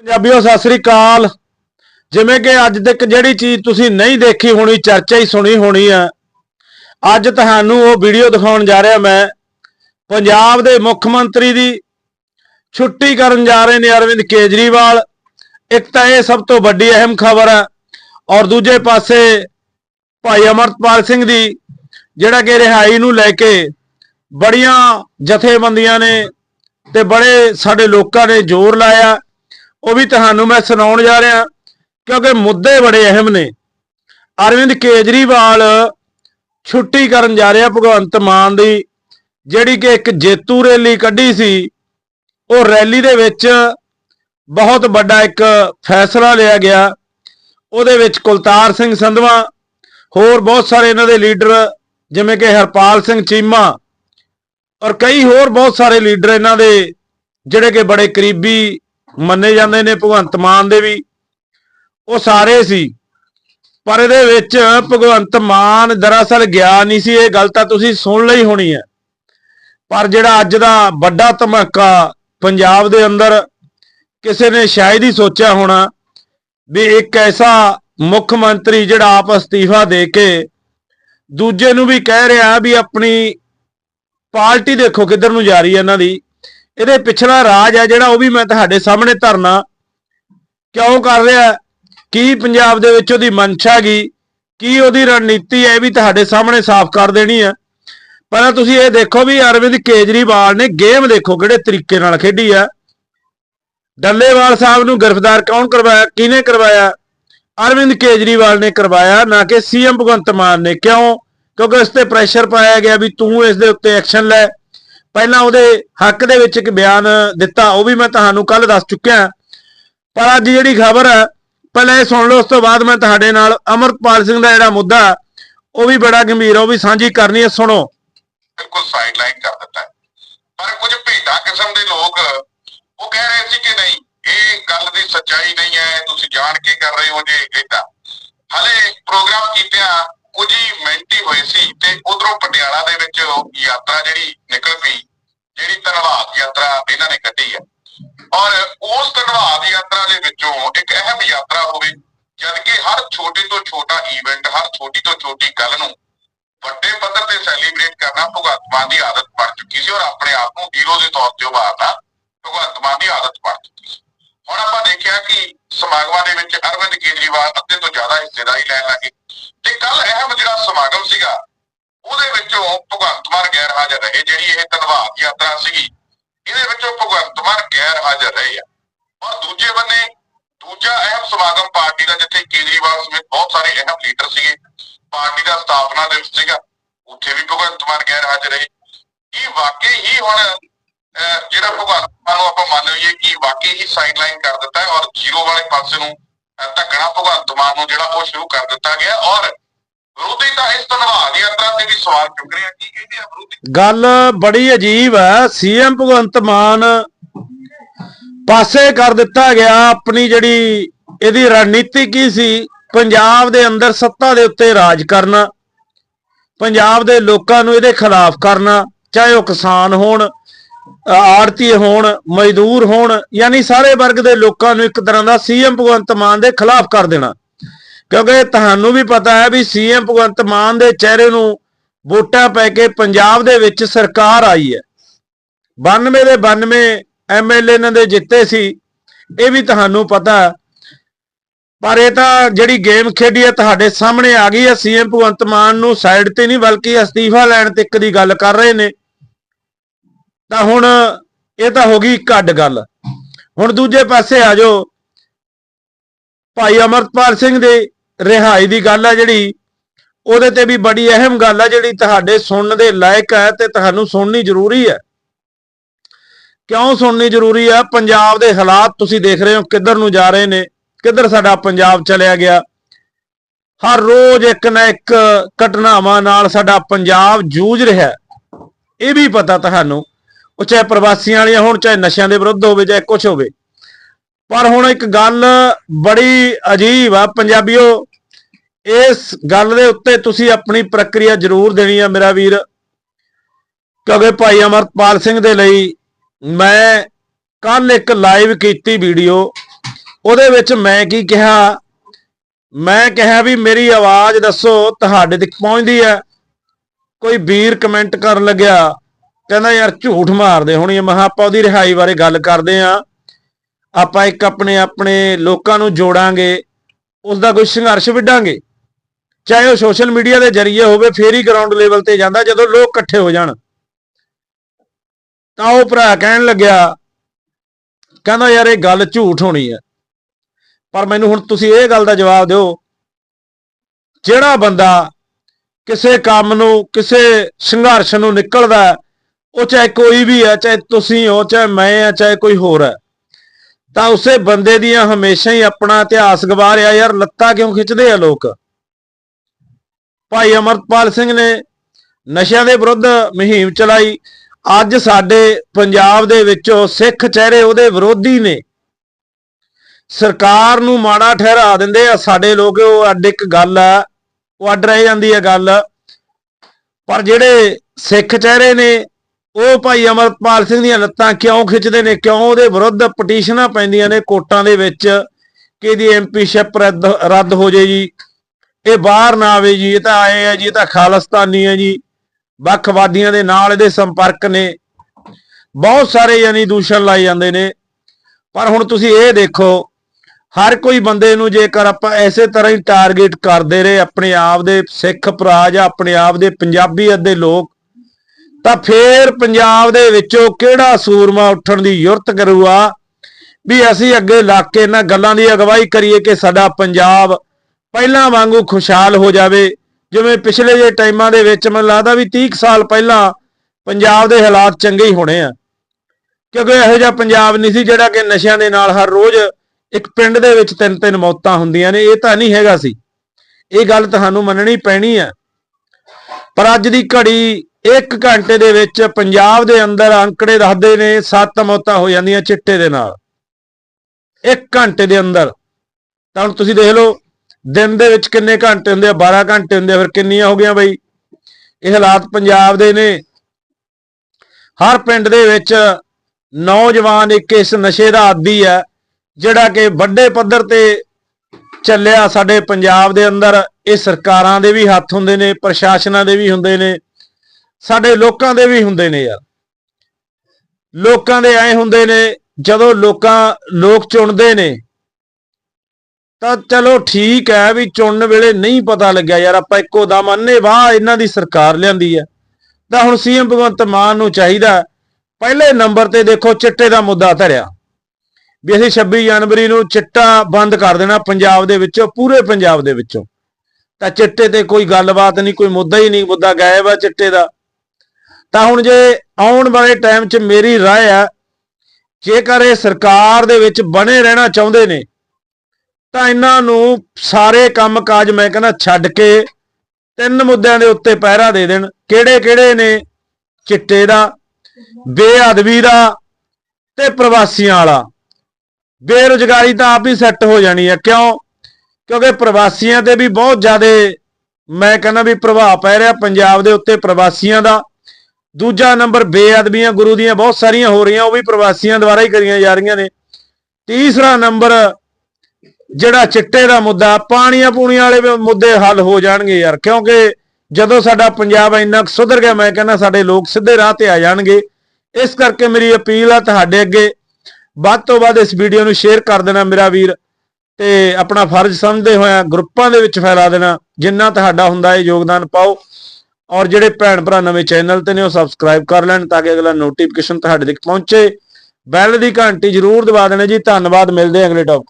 ਪੰਜਾਬੀਓ, ਸਤਿ ਸ੍ਰੀ ਅਕਾਲ। ਜਿਵੇਂ ਕਿ ਅੱਜ ਤੱਕ ਜਿਹੜੀ ਚੀਜ਼ ਤੁਸੀਂ ਨਹੀਂ ਦੇਖੀ ਹੋਣੀ, ਚਰਚਾ ਹੀ ਸੁਣੀ ਹੋਣੀ ਆ ਅੱਜ ਤੁਹਾਨੂੰ ਉਹ ਵੀਡੀਓ ਦਿਖਾਉਣ ਜਾ ਰਿਹਾ ਮੈਂ। ਪੰਜਾਬ ਦੇ ਮੁੱਖ ਮੰਤਰੀ ਦੀ ਛੁੱਟੀ ਕਰਨ ਜਾ ਰਹੇ ਨੇ ਅਰਵਿੰਦ ਕੇਜਰੀਵਾਲ। ਇੱਕ ਤਾਂ ਇਹ ਸਭ ਤੋਂ ਵੱਡੀ ਅਹਿਮ ਖਬਰ ਹੈ ਔਰ ਦੂਜੇ ਪਾਸੇ ਭਾਈ ਅਮਰਤਪਾਲ ਸਿੰਘ ਦੀ, ਜਿਹੜਾ ਕਿ ਰਿਹਾਈ ਨੂੰ ਲੈ ਕੇ ਬੜੀਆਂ ਜਥੇਬੰਦੀਆਂ ਨੇ ਤੇ ਬੜੇ ਸਾਡੇ ਲੋਕਾਂ ਨੇ ਜ਼ੋਰ ਲਾਇਆ। ਉਹ ਵੀ ਤੁਹਾਨੂੰ ਮੈਂ ਸੁਣਾਉਣ ਜਾ ਰਿਹਾ, ਕਿਉਂਕਿ ਮੁੱਦੇ ਬੜੇ ਅਹਿਮ ਨੇ। ਅਰਵਿੰਦ ਕੇਜਰੀਵਾਲ ਛੁੱਟੀ ਕਰਨ ਜਾ ਰਿਹਾ ਭਗਵੰਤ ਮਾਨ ਦੀ, ਜਿਹੜੀ ਕਿ ਇੱਕ ਜੇਤੂ ਰੈਲੀ ਕੱਢੀ ਸੀ। ਉਹ ਰੈਲੀ ਦੇ ਵਿੱਚ ਬਹੁਤ ਵੱਡਾ ਇੱਕ ਫੈਸਲਾ ਲਿਆ ਗਿਆ। ਉਹਦੇ ਵਿੱਚ ਕੁਲਤਾਰ ਸਿੰਘ ਸੰਧਵਾ, ਹੋਰ ਬਹੁਤ ਸਾਰੇ ਇਹਨਾਂ ਦੇ ਲੀਡਰ, ਜਿਵੇਂ ਕਿ ਹਰਪਾਲ ਸਿੰਘ ਚੀਮਾ, ਔਰ ਕਈ ਹੋਰ ਬਹੁਤ ਸਾਰੇ ਲੀਡਰ ਇਹਨਾਂ ਦੇ, ਜਿਹੜੇ ਕਿ ਬੜੇ ਕਰੀਬੀ ਮੰਨੇ ਜਾਂਦੇ ਨੇ, ਭਗਵੰਤ ਮਾਨ ਦੇ ਵੀ। ਉਹ ਸਾਰੇ ਸੀ। ਪਰ ਇਹਦੇ ਵਿੱਚ ਭਗਵੰਤ ਮਾਨ ਦਰਅਸਲ ਗਿਆ ਨਹੀਂ ਸੀ। ਇਹ ਗੱਲ ਤਾਂ ਤੁਸੀਂ ਸੁਣ ਲਈ ਹੋਣੀ ਹੈ। ਪਰ ਜਿਹੜਾ ਅੱਜ ਦਾ ਵੱਡਾ ਧਮਾਕਾ ਪੰਜਾਬ ਦੇ ਅੰਦਰ ਕਿਸੇ ਨੇ ਸ਼ਾਇਦ ਹੀ ਸੋਚਿਆ ਹੋਣਾ ਵੀ ਇੱਕ ਐਸਾ ਮੁੱਖ ਮੰਤਰੀ ਜਿਹੜਾ ਆਪ ਅਸਤੀਫਾ ਦੇ ਕੇ ਦੂਜੇ ਨੂੰ ਵੀ ਕਹਿ ਰਿਹਾ ਵੀ ਆਪਣੀ ਪਾਰਟੀ ਦੇਖੋ ਕਿੱਧਰ ਨੂੰ ਜਾ ਰਹੀ ਹੈ ਇਹਨਾਂ ਦੀ। ਇਹਦੇ ਪਿਛਲਾ ਰਾਜ ਹੈ ਜਿਹੜਾ ਉਹ ਵੀ ਮੈਂ ਤੁਹਾਡੇ ਸਾਹਮਣੇ ਧਰਨਾ ਕਿਉਂ ਕਰ ਰਿਹਾ? ਕੀ ਪੰਜਾਬ ਦੇ ਵਿੱਚ ਉਹਦੀ ਮਨਸ਼ਾ ਗਈ ਕੀ ਉਹਦੀ ਰਣਨੀਤੀ ਹੈ? ਇਹ ਵੀ ਤੁਹਾਡੇ ਸਾਹਮਣੇ ਸਾਫ਼ ਕਰ ਦੇਣੀ ਹੈ ਪਰ ਤੁਸੀਂ ਇਹ ਦੇਖੋ ਵੀ ਅਰਵਿੰਦ ਕੇਜਰੀਵਾਲ ਨੇ ਗੇਮ ਦੇਖੋ ਕਿਹੜੇ ਤਰੀਕੇ ਨਾਲ ਖੇਡੀ ਆ। ਡੱਲੇਵਾਲ ਸਾਹਿਬ ਨੂੰ ਗ੍ਰਿਫਤਾਰ ਕੌਣ ਕਰਵਾਇਆ? ਕਿਹਨੇ ਕਰਵਾਇਆ? ਅਰਵਿੰਦ ਕੇਜਰੀਵਾਲ ਨੇ ਕਰਵਾਇਆ, ਨਾ ਕਿ ਸੀਐਮ ਭਗਵੰਤ ਮਾਨ ਨੇ। ਕਿਉਂ? ਕਿਉਂਕਿ ਇਸ ਤੇ ਪ੍ਰੈਸ਼ਰ ਪਾਇਆ ਗਿਆ ਵੀ ਤੂੰ ਇਸ ਦੇ ਉੱਤੇ ਐਕਸ਼ਨ ਲੈ। ਪਹਿਲਾਂ ਉਹਦੇ ਹੱਕ ਦੇ ਵਿੱਚ ਇੱਕ ਬਿਆਨ ਦਿੱਤਾ, ਉਹ ਵੀ ਮੈਂ ਤੁਹਾਨੂੰ ਕੱਲ ਦੱਸ ਚੁੱਕਿਆ। ਪਰ ਅੱਜ ਜਿਹੜੀ ਖਬਰ ਹੈ, ਪਹਿਲਾਂ ਇਹ ਸੁਣ ਲਓ, ਉਸ ਤੋਂ ਬਾਅਦ ਮੈਂ ਤੁਹਾਡੇ ਨਾਲ ਅਮਰਪਾਲ ਸਿੰਘ ਦਾ ਜਿਹੜਾ ਮੁੱਦਾ, ਉਹ ਵੀ ਬੜਾ ਗੰਭੀਰ ਉਹ ਵੀ ਸਾਂਝੀ ਕਰਨੀ ਹੈ, ਸੁਣੋ। ਬਿਲਕੁਲ ਸਾਈਡਲਾਈਨ ਕਰ ਦਿੱਤਾ ਪਰ ਕੁਝ ਭੇਟਾ ਕਿਸਮ ਦੇ ਲੋਕ, ਉਹ ਕਹਿ ਰਹੇ ਸੀ ਕਿ ਨਹੀਂ, ਇਹ ਗੱਲ ਦੀ ਸੱਚਾਈ ਨਹੀਂ ਹੈ, ਤੁਸੀਂ ਜਾਣ ਕੇ ਕਰ ਰਹੇ ਹੋ ਜੇ ਇਦਾਂ ਹਲੇ ਪ੍ਰੋਗਰਾਮ ਕੀਤਿਆਂ ਕੁਝ ਹੀ ਮਿੰਟ ਹੀ ਹੋਏ ਸੀ ਤੇ ਉਧਰੋਂ ਪਟਿਆਲਾ ਦੇ ਵਿੱਚ ਯਾਤਰਾ ਜਿਹੜੀ ਨਿਕਲ ਪਈ ਜਿਹੜੀ ਧੰਨਵਾਦ ਯਾਤਰਾ ਇਹਨਾਂ ਹੈ। ਔਰ ਉਸ ਧੰਨਵਾਦ ਯਾਤਰਾ ਦੇ ਵਿੱਚੋਂ ਇੱਕ ਅਹਿਮ ਯਾਤਰਾ ਹੋਵੇ, ਜਦ ਕਿ ਹਰ ਛੋਟੇ ਤੋਂ ਛੋਟਾ ਇਵੈਂਟ ਹਰ ਛੋਟੀ ਤੋਂ ਛੋਟੀ ਗੱਲ ਨੂੰ ਵੱਡੇ ਪੱਧਰ ਤੇ ਸੈਲੀਬ੍ਰੇਟ ਕਰਨਾ ਭਗਵੰਤ ਮਾਨ ਦੀ ਆਦਤ ਬਣ ਚੁੱਕੀ ਸੀ ਔਰ ਆਪਣੇ ਆਪ ਨੂੰ ਹੀਰੋ ਦੇ ਤੌਰ ਤੇ ਉਭਾਰਨਾ ਭਗਵੰਤ ਮਾਨ ਦੀ ਆਦਤ ਬਣ ਚੁੱਕੀ ਸੀ। ਹੁਣ ਆਪਾਂ ਦੇਖਿਆ ਕਿ ਸਮਾਗਮਾਂ ਦੇ ਵਿੱਚ ਅਰਵਿੰਦ ਕੇਜਰੀਵਾਲ ਅੱਧੇ ਤੋਂ ਜ਼ਿਆਦਾ ਹਿੱਸੇਦਾਰੀ ਲੈਣ ਲੱਗੇ। ਤੇ ਕੱਲ ਅਹਿਮ ਜਿਹੜਾ ਸਮਾਗਮ ਸੀਗਾ, ਉਹਦੇ ਵਿੱਚੋਂ ਭਗਵੰਤ ਮਾਨ ਗੈਰ ਹਾਜ਼ਰ ਰਹੇ, ਜਿਹੜੀ ਇਹ ਧੰਨਵਾਦ ਯਾਤਰਾ ਸੀਗੀ ਇਹਦੇ ਵਿੱਚੋਂ ਭਗਵੰਤ ਮਾਨ ਗੈਰ ਹਾਜ਼ਰ ਰਹੇ ਆ? ਔਰ ਦੂਜੇ ਬੰਨੇ ਦੂਜਾ ਅਹਿਮ ਸਮਾਗਮ ਪਾਰਟੀ ਦਾ ਜਿੱਥੇ ਕੇਜਰੀਵਾਲ ਸਮੇਤ ਬਹੁਤ ਸਾਰੇ ਅਹਿਮ ਲੀਡਰ ਸੀਗੇ ਪਾਰਟੀ ਦਾ ਸਥਾਪਨਾ ਦਿਵਸ ਸੀਗਾ ਉੱਥੇ ਵੀ ਭਗਵੰਤ ਮਾਨ ਗੈਰ ਹਾਜ਼ਰ ਰਹੇ। ਕੀ ਵਾਕਈ ਹੀ ਹੁਣ ਅਹ, ਜਿਹੜਾ ਭਗਵੰਤ ਮਾਨ ਨੂੰ ਆਪਾਂ ਮੰਨ ਲਈਏ ਕਿ ਵਾਕਈ ਹੀ ਸਾਈਡਲਾਈਨ ਕਰ ਦਿੱਤਾ ਹੈ ਔਰ ਜ਼ੀਰੋ ਵਾਲੇ ਪਾਸੇ ਨੂੰ ਧੱਕਣਾ ਭਗਵੰਤ ਮਾਨ ਨੂੰ ਜਿਹੜਾ ਉਹ ਸ਼ੁਰੂ ਕਰ ਦਿੱਤਾ ਗਿਆ। ਔਰ ਵਿਰੋਧੀ ਤਾਂ ਇਸ ਧੰਨਵਾਦ ਯਾਤਰਾ ਤੇ ਵੀ ਸਵਾਲ ਚੁੱਕ ਰਹੇ ਕੀ ਕਹਿੰਦੇ ਆ ਵਿਰੋਧੀ? ਗੱਲ ਬੜੀ ਅਜੀਬ ਹੈ। ਸੀਐਮ ਭਗਵੰਤ ਮਾਨ ਪਾਸੇ ਕਰ ਦਿੱਤਾ ਗਿਆ ਆਪਣੀ ਜਿਹੜੀ ਇਹਦੀ ਰਣਨੀਤੀ ਕੀ ਸੀ? ਪੰਜਾਬ ਦੇ ਅੰਦਰ ਸੱਤਾ ਦੇ ਉੱਤੇ ਰਾਜ ਕਰਨਾ, ਪੰਜਾਬ ਦੇ ਲੋਕਾਂ ਨੂੰ ਇਹਦੇ ਖਿਲਾਫ ਕਰਨਾ, ਚਾਹੇ ਉਹ ਕਿਸਾਨ ਹੋਣ ਆੜਤੀ ਹੋਣ, ਮਜ਼ਦੂਰ ਹੋਣ, ਯਾਨੀ ਸਾਰੇ ਵਰਗ ਦੇ ਲੋਕਾਂ ਨੂੰ ਇੱਕ ਤਰ੍ਹਾਂ ਦਾ ਸੀਐਮ ਭਗਵੰਤ ਮਾਨ ਦੇ ਖਿਲਾਫ ਕਰ ਦੇਣਾ। ਕਿਉਂਕਿ ਤੁਹਾਨੂੰ ਵੀ ਪਤਾ ਹੈ ਵੀ ਸੀਐਮ ਭਗਵੰਤ ਮਾਨ ਦੇ ਚਿਹਰੇ ਨੂੰ ਵੋਟਾਂ ਪੈ ਕੇ ਪੰਜਾਬ ਦੇ ਵਿੱਚ ਸਰਕਾਰ ਆਈ ਹੈ। 92 ਦੇ 92 ਐਮਐਲਏ ਇਹਨਾਂ ਦੇ ਜਿੱਤੇ ਸੀ, ਇਹ ਵੀ ਤੁਹਾਨੂੰ ਪਤਾ ਪਰ ਇਹ ਤਾਂ ਜਿਹੜੀ ਗੇਮ ਖੇਡੀ ਹੈ ਤੁਹਾਡੇ ਸਾਹਮਣੇ ਆ ਗਈ ਹੈ। ਸੀਐਮ ਭਗਵੰਤ ਮਾਨ ਨੂੰ ਸਾਈਡ ਤੇ ਨਹੀਂ, ਬਲਕਿ ਅਸਤੀਫਾ ਲੈਣ ਤੱਕ ਦੀ ਗੱਲ ਕਰ ਰਹੇ ਨੇ। ਤਾਂ ਹੁਣ ਇਹ ਤਾਂ ਹੋ ਗਈ ਕੱਡ ਗੱਲ। ਹੁਣ ਦੂਜੇ ਪਾਸੇ ਆ ਜਾਓ। ਭਾਈ ਅਮਰਪਾਲ ਸਿੰਘ ਦੇ ਰਿਹਾਈ ਦੀ ਗੱਲ ਹੈ ਜਿਹੜੀ, ਉਹਦੇ ਤੇ ਵੀ ਬੜੀ ਅਹਿਮ ਗੱਲ ਹੈ ਜਿਹੜੀ ਤੁਹਾਡੇ ਸੁਣਨ ਦੇ ਲਾਇਕ ਹੈ ਤੇ ਤੁਹਾਨੂੰ ਸੁਣਨੀ ਜ਼ਰੂਰੀ ਹੈ ਕਿਉਂ ਸੁਣਨੀ ਜ਼ਰੂਰੀ ਹੈ ਪੰਜਾਬ ਦੇ ਹਾਲਾਤ ਤੁਸੀਂ ਦੇਖ ਰਹੇ ਹੋ, ਕਿੱਧਰ ਨੂੰ ਜਾ ਰਹੇ ਨੇ, ਕਿੱਧਰ ਸਾਡਾ ਪੰਜਾਬ ਚਲਿਆ ਗਿਆ। ਹਰ ਰੋਜ਼ ਇੱਕ ਨਾ ਇੱਕ ਘਟਨਾਵਾਂ ਨਾਲ ਸਾਡਾ ਪੰਜਾਬ ਜੂਝ ਰਿਹਾ। ਇਹ ਵੀ ਪਤਾ ਤੁਹਾਨੂੰ, ਉਹ ਚਾਹੇ ਪ੍ਰਵਾਸੀਆਂ ਵਾਲੀਆਂ ਹੋਣ, ਚਾਹੇ ਨਸ਼ਿਆਂ ਦੇ ਵਿਰੁੱਧ ਹੋਵੇ, ਚਾਹੇ ਕੁਝ ਹੋਵੇ। ਪਰ ਹੁਣ ਇੱਕ ਗੱਲ ਬੜੀ ਅਜੀਬ ਆ, ਪੰਜਾਬੀਓ ਇਸ ਗੱਲ ਦੇ ਉੱਤੇ ਤੁਸੀਂ ਆਪਣੀ ਪ੍ਰਕਿਰਿਆ ਜ਼ਰੂਰ ਦੇਣੀ ਆ ਮੇਰਾ ਵੀਰ। ਕਿਉਂਕਿ ਭਾਈ ਅਮਰਪਾਲ ਸਿੰਘ ਦੇ ਲਈ ਮੈਂ ਕੱਲ ਇੱਕ ਲਾਈਵ ਕੀਤੀ ਵੀਡੀਓ ਉਹਦੇ ਵਿੱਚ ਮੈਂ ਕੀ ਕਿਹਾ? ਮੈਂ ਕਿਹਾ ਵੀ ਮੇਰੀ ਆਵਾਜ਼ ਦੱਸੋ, ਤੁਹਾਡੇ ਤੱਕ ਪਹੁੰਚਦੀ ਹੈ ਕੋਈ ਵੀਰ ਕਮੈਂਟ ਕਰਨ ਲੱਗਿਆ, ਕਹਿੰਦਾ ਯਾਰ ਝੂਠ ਮਾਰਦੇ ਹੋਣੀ ਆ। ਮੈਂ ਆਪਾਂ ਉਹਦੀ ਰਿਹਾਈ ਬਾਰੇ ਗੱਲ ਕਰਦੇ ਆ। ਆਪਾਂ ਇੱਕ ਆਪਣੇ ਆਪਣੇ ਲੋਕਾਂ ਨੂੰ ਜੋੜਾਂਗੇ ਉਸ ਦਾ ਕੋਈ ਸੰਘਰਸ਼ ਵਿੱਢਾਂਗੇ। ਚਾਹੇ ਉਹ ਸੋਸ਼ਲ ਮੀਡੀਆ ਦੇ ਜ਼ਰੀਏ ਹੋਵੇ, ਫੇਰ ਹੀ ਗਰਾਊਂਡ ਲੈਵਲ ਤੇ ਜਾਂਦਾ, ਜਦੋਂ ਲੋਕ ਇਕੱਠੇ ਹੋ ਜਾਣ। ਤਾਂ ਉਹ ਭਰਾ ਕਹਿਣ ਲੱਗਿਆ, ਕਹਿੰਦਾ, ਯਾਰ, ਇਹ ਗੱਲ ਝੂਠ ਹੋਣੀ ਹੈ। ਪਰ ਮੈਨੂੰ ਹੁਣ ਤੁਸੀਂ ਇਹ ਗੱਲ ਦਾ ਜਵਾਬ ਦਿਓ, ਜਿਹੜਾ ਬੰਦਾ ਕਿਸੇ ਕੰਮ ਨੂੰ, ਕਿਸੇ ਸੰਘਰਸ਼ ਨੂੰ ਨਿਕਲਦਾ ਉਹ ਚਾਹੇ ਕੋਈ ਵੀ ਹੈ, ਚਾਹੇ ਤੁਸੀਂ ਹੋ, ਚਾਹੇ ਮੈਂ ਆ ਚਾਹੇ ਕੋਈ ਹੋਰ ਹੈ, ਤਾਂ ਉਸੇ ਬੰਦੇ ਦੀਆਂ ਹਮੇਸ਼ਾ ਹੀ ਆਪਣਾ ਇਤਿਹਾਸ ਗਵਾ ਰਿਹਾ, ਯਾਰ, ਲੱਤਾਂ ਕਿਉਂ ਖਿੱਚਦੇ ਆ ਲੋਕ? ਭਾਈ ਅਮਰਪਾਲ ਸਿੰਘ ਨੇ ਨਸ਼ਿਆਂ ਦੇ ਵਿਰੁੱਧ ਮੁਹਿੰਮ ਚਲਾਈ। ਅੱਜ ਸਾਡੇ ਪੰਜਾਬ ਦੇ ਵਿੱਚੋਂ ਸਿੱਖ ਚਿਹਰੇ ਉਹਦੇ ਵਿਰੋਧੀ ਨੇ। ਸਰਕਾਰ ਨੂੰ ਮਾੜਾ ਠਹਿਰਾ ਦਿੰਦੇ ਆ ਸਾਡੇ ਲੋਕ, ਉਹ ਅੱਡ ਇੱਕ ਗੱਲ ਆ, ਉਹ ਅੱਡ ਰਹਿ ਜਾਂਦੀ ਹੈ ਗੱਲ। ਪਰ ਜਿਹੜੇ ਸਿੱਖ ਚਿਹਰੇ ਨੇ, ਉਹ ਭਾਈ ਅਮਰਪਾਲ ਸਿੰਘ ਦੀਆਂ ਲੱਤਾਂ ਕਿਉਂ ਖਿੱਚਦੇ ਨੇ? ਕਿਉਂ ਉਹਦੇ ਵਿਰੁੱਧ ਪਟੀਸ਼ਨਾਂ ਪੈਂਦੀਆਂ ਨੇ ਕੋਰਟਾਂ ਦੇ ਵਿੱਚ? ਕਿ ਇਹਦੀ ਐਮਪੀਸ਼ਿਪ ਰੱਦ ਰੱਦ ਹੋ ਜੇ ਜੀ। ਇਹ ਬਾਹਰ ਨਾ ਆਵੇ ਜੀ, ਇਹ ਤਾਂ ਆਏ ਹੈ ਜੀ, ਇਹ ਤਾਂ ਖਾਲਸਤਾਨੀ ਹੈ ਜੀ। ਵੱਖਵਾਦੀਆਂ ਦੇ ਨਾਲ ਇਹਦੇ ਸੰਪਰਕ ਨੇ। ਬਹੁਤ ਸਾਰੇ ਯਾਨੀ ਦੂਸ਼ਣ ਲਾਏ ਜਾਂਦੇ ਨੇ। ਪਰ ਹੁਣ ਤੁਸੀਂ ਇਹ ਦੇਖੋ, ਹਰ ਕੋਈ ਬੰਦੇ ਨੂੰ ਜੇਕਰ ਆਪਾਂ ਐਸੇ ਤਰ੍ਹਾਂ ਹੀ ਟਾਰਗੇਟ ਕਰਦੇ ਰਹੇ, ਆਪਣੇ ਆਪ ਦੇ ਸਿੱਖ ਭਰਾ ਜਾਂ ਆਪਣੇ ਆਪ ਦੇ ਪੰਜਾਬੀ ਅੱਦੇ ਲੋਕ, ਤਾਂ ਫੇਰ ਪੰਜਾਬ ਦੇ ਵਿੱਚੋਂ ਕਿਹੜਾ ਸੂਰਮਾ ਉੱਠਣ ਦੀ ਯੁਰਤ ਕਰੂਗਾ ਵੀ ਅਸੀਂ ਅੱਗੇ ਲੱਗ ਕੇ ਇਹਨਾਂ ਗੱਲਾਂ ਦੀ ਅਗਵਾਈ ਕਰੀਏ ਕਿ ਸਾਡਾ ਪੰਜਾਬ ਪਹਿਲਾਂ ਵਾਂਗੂ ਖੁਸ਼ਹਾਲ ਹੋ ਜਾਵੇ। ਜਿਵੇਂ ਪਿਛਲੇ ਜੇ ਟਾਈਮਾਂ ਦੇ ਵਿੱਚ ਮੈਨੂੰ ਲੱਗਦਾ ਵੀ 30 ਕੁ ਸਾਲ ਪਹਿਲਾਂ ਪੰਜਾਬ ਦੇ ਹਾਲਾਤ ਚੰਗੇ ਹੀ ਹੋਣੇ ਆ। ਕਿਉਂਕਿ ਇਹੋ ਜਿਹਾ ਪੰਜਾਬ ਨਹੀਂ ਸੀ ਜਿਹੜਾ ਕਿ ਨਸ਼ਿਆਂ ਦੇ ਨਾਲ ਹਰ ਰੋਜ਼ ਇੱਕ ਪਿੰਡ ਦੇ ਵਿੱਚ ਤਿੰਨ ਤਿੰਨ ਮੌਤਾਂ ਹੁੰਦੀਆਂ ਨੇ, ਇਹ ਤਾਂ ਨਹੀਂ ਹੈਗਾ ਸੀ। ਇਹ ਗੱਲ ਤੁਹਾਨੂੰ ਮੰਨਣੀ ਪੈਣੀ ਹੈ ਪਰ ਅੱਜ ਦੀ ਘੜੀ 1 ਘੰਟੇ ਦੇ ਵਿੱਚ ਪੰਜਾਬ ਦੇ ਅੰਦਰ ਅੰਕੜੇ ਦੱਸਦੇ ਨੇ 7 ਮੌਤਾਂ ਹੋ ਜਾਂਦੀਆਂ ਚਿੱਟੇ ਦੇ ਨਾਲ। 1 ਘੰਟੇ ਦੇ ਅੰਦਰ। ਤਾਂ ਹੁਣ ਤੁਸੀਂ ਦੇਖ ਲਓ ਦਿਨ ਦੇ ਵਿੱਚ ਕਿੰਨੇ ਘੰਟੇ ਹੁੰਦੇ ਆ? 12 ਘੰਟੇ ਹੁੰਦੇ ਆ। ਫਿਰ ਕਿੰਨੀਆਂ ਹੋ ਗਈਆਂ ਬਈ? ਇਹ ਹਾਲਾਤ ਪੰਜਾਬ ਦੇ ਨੇ। ਹਰ ਪਿੰਡ ਦੇ ਵਿੱਚ ਨੌਜਵਾਨ ਇੱਕ ਇਸ ਨਸ਼ੇ ਦਾ ਆਦੀ ਹੈ, ਜਿਹੜਾ ਕਿ ਵੱਡੇ ਪੱਧਰ ਤੇ ਚੱਲਿਆ ਸਾਡੇ ਪੰਜਾਬ ਦੇ ਅੰਦਰ। ਇਹ ਸਰਕਾਰਾਂ ਦੇ ਵੀ ਹੱਥ ਹੁੰਦੇ ਨੇ, ਪ੍ਰਸ਼ਾਸਨਾਂ ਦੇ ਵੀ ਹੁੰਦੇ ਨੇ, ਸਾਡੇ ਲੋਕਾਂ ਦੇ ਵੀ ਹੁੰਦੇ ਨੇ ਯਾਰ। ਲੋਕਾਂ ਦੇ ਐ ਹੁੰਦੇ ਨੇ, ਜਦੋਂ ਲੋਕਾਂ ਲੋਕ ਚੁਣਦੇ ਨੇ ਤਾਂ ਚਲੋ ਠੀਕ ਹੈ ਵੀ ਚੁਣਨ ਵੇਲੇ ਨਹੀਂ ਪਤਾ ਲੱਗਿਆ ਯਾਰ, ਆਪਾਂ ਇੱਕੋ ਦਮ ਅੰਨੇ ਵਾਹ, ਇਹਨਾਂ ਦੀ ਸਰਕਾਰ ਲਿਆਂਦੀ ਹੈ। ਤਾਂ ਹੁਣ ਸੀਐਮ ਭਗਵੰਤ ਮਾਨ ਨੂੰ ਚਾਹੀਦਾ, ਪਹਿਲੇ ਨੰਬਰ ਤੇ ਦੇਖੋ ਚਿੱਟੇ ਦਾ ਮੁੱਦਾ ਧਰਿਆ। ਵੀ ਅਸੀਂ 26 ਜਨਵਰੀ ਨੂੰ ਚਿੱਟਾ ਬੰਦ ਕਰ ਦੇਣਾ ਪੰਜਾਬ ਦੇ ਵਿੱਚੋਂ, ਪੂਰੇ ਪੰਜਾਬ ਦੇ ਵਿੱਚੋਂ। ਤਾਂ ਚਿੱਟੇ ਤੇ ਕੋਈ ਗੱਲਬਾਤ ਨਹੀਂ, ਕੋਈ ਮੁੱਦਾ ਹੀ ਨਹੀਂ, ਮੁੱਦਾ ਗਾਇਬ ਆ ਚਿੱਟੇ ਦਾ। ਤਾਂ ਹੁਣ ਜੇ ਆਉਣ ਵਾਲੇ ਟਾਈਮ 'ਚ ਮੇਰੀ ਰਾਏ ਆ ਜੇਕਰ ਇਹ ਸਰਕਾਰ ਦੇ ਵਿੱਚ ਬਣੇ ਰਹਿਣਾ ਚਾਹੁੰਦੇ ਨੇ ਤਾਂ ਇਹਨਾਂ ਨੂੰ ਸਾਰੇ ਕੰਮਕਾਜ ਮੈਂ ਕਹਿੰਦਾ ਛੱਡ ਕੇ ਤਿੰਨ ਮੁੱਦਿਆਂ ਦੇ ਉੱਤੇ ਪਹਿਰਾ ਦੇ ਦੇਣ। ਕਿਹੜੇ ਕਿਹੜੇ ਨੇ? ਚਿੱਟੇ ਦਾ, ਬੇਅਦਬੀ ਦਾ ਤੇ ਪ੍ਰਵਾਸੀਆਂ ਵਾਲਾ। ਬੇਰੁਜ਼ਗਾਰੀ ਤਾਂ ਆਪ ਹੀ ਸੈੱਟ ਹੋ ਜਾਣੀ ਹੈ। ਕਿਉਂ? ਕਿਉਂਕਿ ਪ੍ਰਵਾਸੀਆਂ ਤੇ ਵੀ ਬਹੁਤ ਜ਼ਿਆਦਾ ਮੈਂ ਕਹਿੰਦਾ ਵੀ ਪ੍ਰਭਾਵ ਪੈ ਰਿਹਾ ਪੰਜਾਬ ਦੇ ਉੱਤੇ ਪ੍ਰਵਾਸੀਆਂ ਦਾ। ਦੂਜਾ ਨੰਬਰ, ਬੇਅਦਬੀਆਂ ਗੁਰੂ ਦੀਆਂ ਬਹੁਤ ਸਾਰੀਆਂ ਹੋ ਰਹੀਆਂ, ਉਹ ਵੀ ਪ੍ਰਵਾਸੀਆਂ ਦੁਆਰਾ ਹੀ ਕਰੀਆਂ ਜਾ ਰਹੀਆਂ ਨੇ। ਤੀਸਰਾ ਨੰਬਰ ਜਿਹੜਾ ਚਿੱਟੇ ਦਾ ਮੁੱਦਾ, ਪਾਣੀਆਂ ਪੂਣੀਆਂ ਵਾਲੇ ਵੀ ਮੁੱਦੇ ਹੱਲ ਹੋ ਜਾਣਗੇ ਯਾਰ, ਕਿਉਂਕਿ ਜਦੋਂ ਸਾਡਾ ਪੰਜਾਬ ਇੰਨਾ ਕੁ ਸੁਧਰ ਗਿਆ, ਮੈਂ ਕਹਿੰਦਾ ਸਾਡੇ ਲੋਕ ਸਿੱਧੇ ਰਾਹ ਤੇ ਆ ਜਾਣਗੇ। ਇਸ ਕਰਕੇ ਮੇਰੀ ਅਪੀਲ ਆ ਤੁਹਾਡੇ ਅੱਗੇ। ਵੱਧ ਤੋਂ ਵੱਧ ਇਸ ਵੀਡੀਓ ਨੂੰ ਸ਼ੇਅਰ ਕਰ ਦੇਣਾ ਮੇਰਾ ਵੀਰ, ਤੇ ਆਪਣਾ ਫਰਜ਼ ਸਮਝਦੇ ਹੋਇਆ ਗਰੁੱਪਾਂ ਦੇ ਵਿੱਚ ਫੈਲਾ ਦੇਣਾ, ਜਿੰਨਾ ਤੁਹਾਡਾ ਹੁੰਦਾ ਹੈ ਯੋਗਦਾਨ ਪਾਓ। ਔਰ ਜਿਹੜੇ ਭੈਣ ਭਰਾ ਨਵੇਂ ਚੈਨਲ ਤੇ ਨੇ, ਉਹ ਸਬਸਕ੍ਰਾਈਬ ਕਰ ਲੈਣ ਤਾਂ ਕਿ ਅਗਲਾ ਨੋਟੀਫਿਕੇਸ਼ਨ ਤੁਹਾਡੇ ਤੱਕ ਪਹੁੰਚੇ। ਬੈਲ ਦੀ ਘੰਟੀ ਜ਼ਰੂਰ ਦਬਾ ਦੇਣਾ ਜੀ। ਧੰਨਵਾਦ, ਮਿਲਦੇ ਅਗਲੇ ਟੌਪ